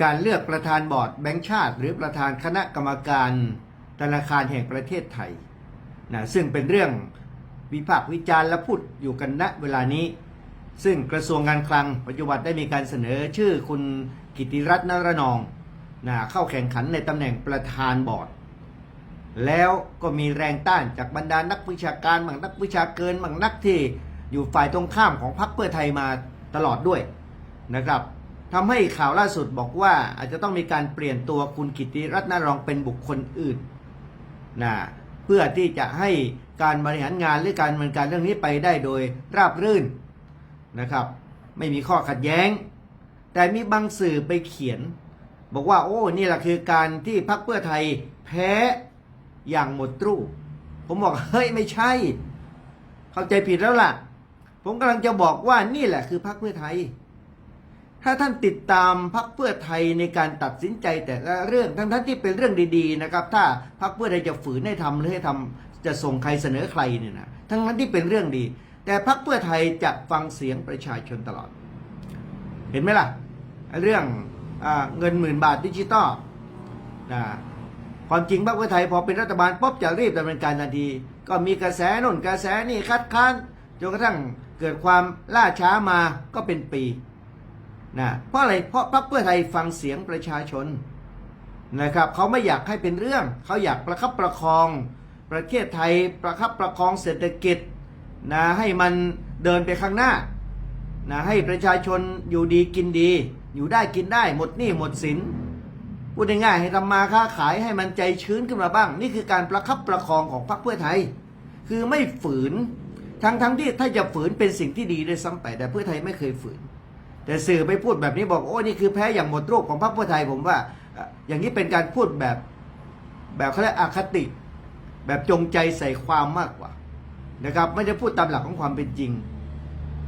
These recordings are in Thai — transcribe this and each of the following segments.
การเลือกประธานบอร์ดแบงก์ชาติ หรือประธานคณะกรรมการธนาคารแห่งประเทศไทยนะซึ่งเป็นเรื่องวิพากษ์วิจารณ์และพูดอยู่กันณเวลานี้ ซึ่งกระทรวงการคลังปัจจุบันได้มีการเสนอชื่อคุณกิติรัตน์นรนองนะเข้าแข่งขันในตำแหน่งประธานบอร์ด แล้วก็มีแรงต้านจากบรรดานักวิชาการบางนักวิชาเกินบางนักที่อยู่ฝ่ายตรงข้ามของพรรคเพื่อไทยมาตลอดด้วยนะครับ ทำให้ข่าวล่าสุดบอกว่าอาจจะต้องมีการเปลี่ยนตัวคุณกิติรัตน์นรองเป็นบุคคลอื่นนะเพื่อที่จะให้การบริหารงานหรือการดำเนินการเรื่องนี้ไปได้โดยราบรื่นนะครับ ไม่มีข้อขัดแย้ง แต่มีบางสื่อไปเขียน บอกว่าโอ้นี่แหละคือการที่พรรคเพื่อไทยแพ้อย่างหมดรูปผมบอกเฮ้ยไม่ใช่ เข้าใจผิดแล้วล่ะ ผมกำลังจะบอกว่านี่แหละคือพรรคเพื่อไทย ถ้าท่านติดตามพรรคเพื่อไทยในการตัดสินใจแต่ละเรื่องทั้งท่านที่เป็นเรื่องดีๆนะครับ ถ้าพรรคเพื่อไทยจะฝืนให้ทำหรือให้ทำจะส่งใครเสนอใครเนี่ยนะทั้งนั้นที่เป็นเรื่องดี แต่พรรคเพื่อไทยจะฟังเสียงประชาชนตลอด เห็นไหมล่ะ เรื่องอเงินหมื่นบาทดิจิตอลนะความจริงพรรคเพื่อไทยพอเป็นรัฐบาลปุ๊บจะรีบดำเนินการทันที ก็มีกระแสน่นกระแสนี่คัดค้านจนกระทั่งเกิดความล่าช้ามาก็เป็นปี นะเพราะอะไรเพราะพรรคเพื่อไทยฟังเสียงประชาชนนะครับเขาไม่อยากให้เป็นเรื่อง เขาอยากประคับประคอง ประเทศไทยประคับประคองเศรษฐกิจนะให้มันเดินไปข้างหน้านะให้ประชาชนอยู่ดีกินดี อยู่ได้กินได้หมดหนี้หมดสินพูดง่ายๆให้ทำมาค้าขายให้มันใจชื้นขึ้นมาบ้าง นี่คือการประคับประคองของพรรคเพื่อไทย คือไม่ฝืนทั้งทั้งที่ถ้าจะฝืนเป็นสิ่งที่ดีด้วยซ้ำไปแต่เพื่อไทยไม่เคยฝืน แต่สื่อไปพูดแบบนี้บอกโอ้นี่คือแพ้อย่างหมดรูปของพรรคเพื่อไทยผมว่าเอ่ออย่างนี้เป็นการพูดแบบแบบเขาเรียกอคติ แบบจงใจใส่ความมากกว่านะครับไม่ได้พูดตามหลักของความเป็นจริง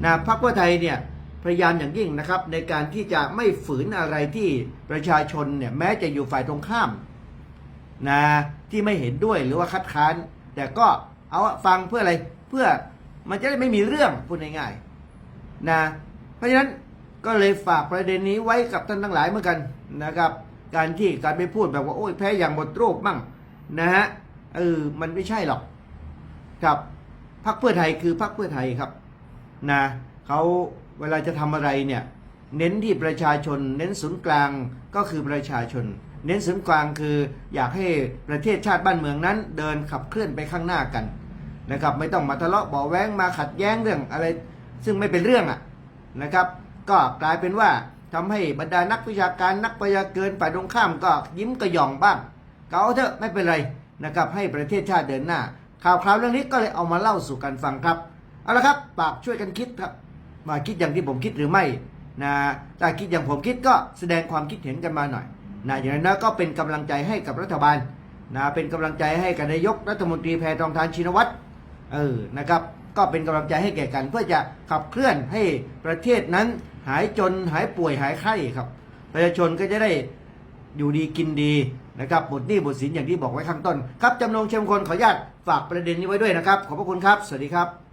นะพรรคเพื่อไทยเนี่ยพยายามอย่างยิ่งนะครับในการที่จะไม่ฝืนอะไรที่ประชาชนเนี่ยแม้จะอยู่ฝ่ายตรงข้ามนะที่ไม่เห็นด้วยหรือว่าคัดค้าน แต่ก็เอาฟังเพื่ออะไรเพื่อมันจะได้ไม่มีเรื่องพูดง่ายๆนะเพราะฉะนั้น ก็เลยฝากประเด็นนี้ไว้กับท่านทั้งหลายเหมือนกันนะครับ การที่การไปพูดแบบว่าโอ้ยแพ้อย่างหมดรูปมั่งนะฮะเออมันไม่ใช่หรอกครับพรรคเพื่อไทยคือพรรคเพื่อไทยครับนะเขาเวลาจะทำอะไรเนี่ยเน้นที่ประชาชน เน้นศูนย์กลางก็คือประชาชน เน้นศูนย์กลางคืออยากให้ประเทศชาติบ้านเมืองนั้น เดินขับเคลื่อนไปข้างหน้ากันนะครับ ไม่ต้องมาทะเลาะเบาแว้งมาขัดแย้งเรื่องอะไร ซึ่งไม่เป็นเรื่องอะนะครับ ก็กลายเป็นว่าทำให้บรรดานักวิชาการนักประชาเกินฝ่ายตรงข้ามก็ยิ้มกระหย่องบ้างเกาเถอะไม่เป็นไรนะครับให้ประเทศชาติเดินหน้า ข่าวคราวเรื่องนี้ก็เลยเอามาเล่าสู่กันฟังครับเอาละครับฝากช่วยกันคิดครับมาคิดอย่างที่ผมคิดหรือไม่นะถ้าคิดอย่างผมคิดก็แสดงความคิดเห็นกันมาหน่อยนะอย่างนั้นก็เป็นกำลังใจให้กับรัฐบาลนะเป็นกำลังใจให้กับนายกรัฐมนตรีแพทองทานชินวัตรเออนะครับ ก็เป็นกำลังใจให้แก่กัน เพื่อจะขับเคลื่อนให้ประเทศนั้นหายจนหายป่วยหายไข้ครับ ประชาชนก็จะได้อยู่ดีกินดีนะครับหมดหนี้หมดสินอย่างที่บอกไว้ข้างต้น ครับจำนงเชมคนขออนุญาตฝากประเด็นนี้ไว้ด้วยนะครับ ขอบพระคุณครับ สวัสดีครับ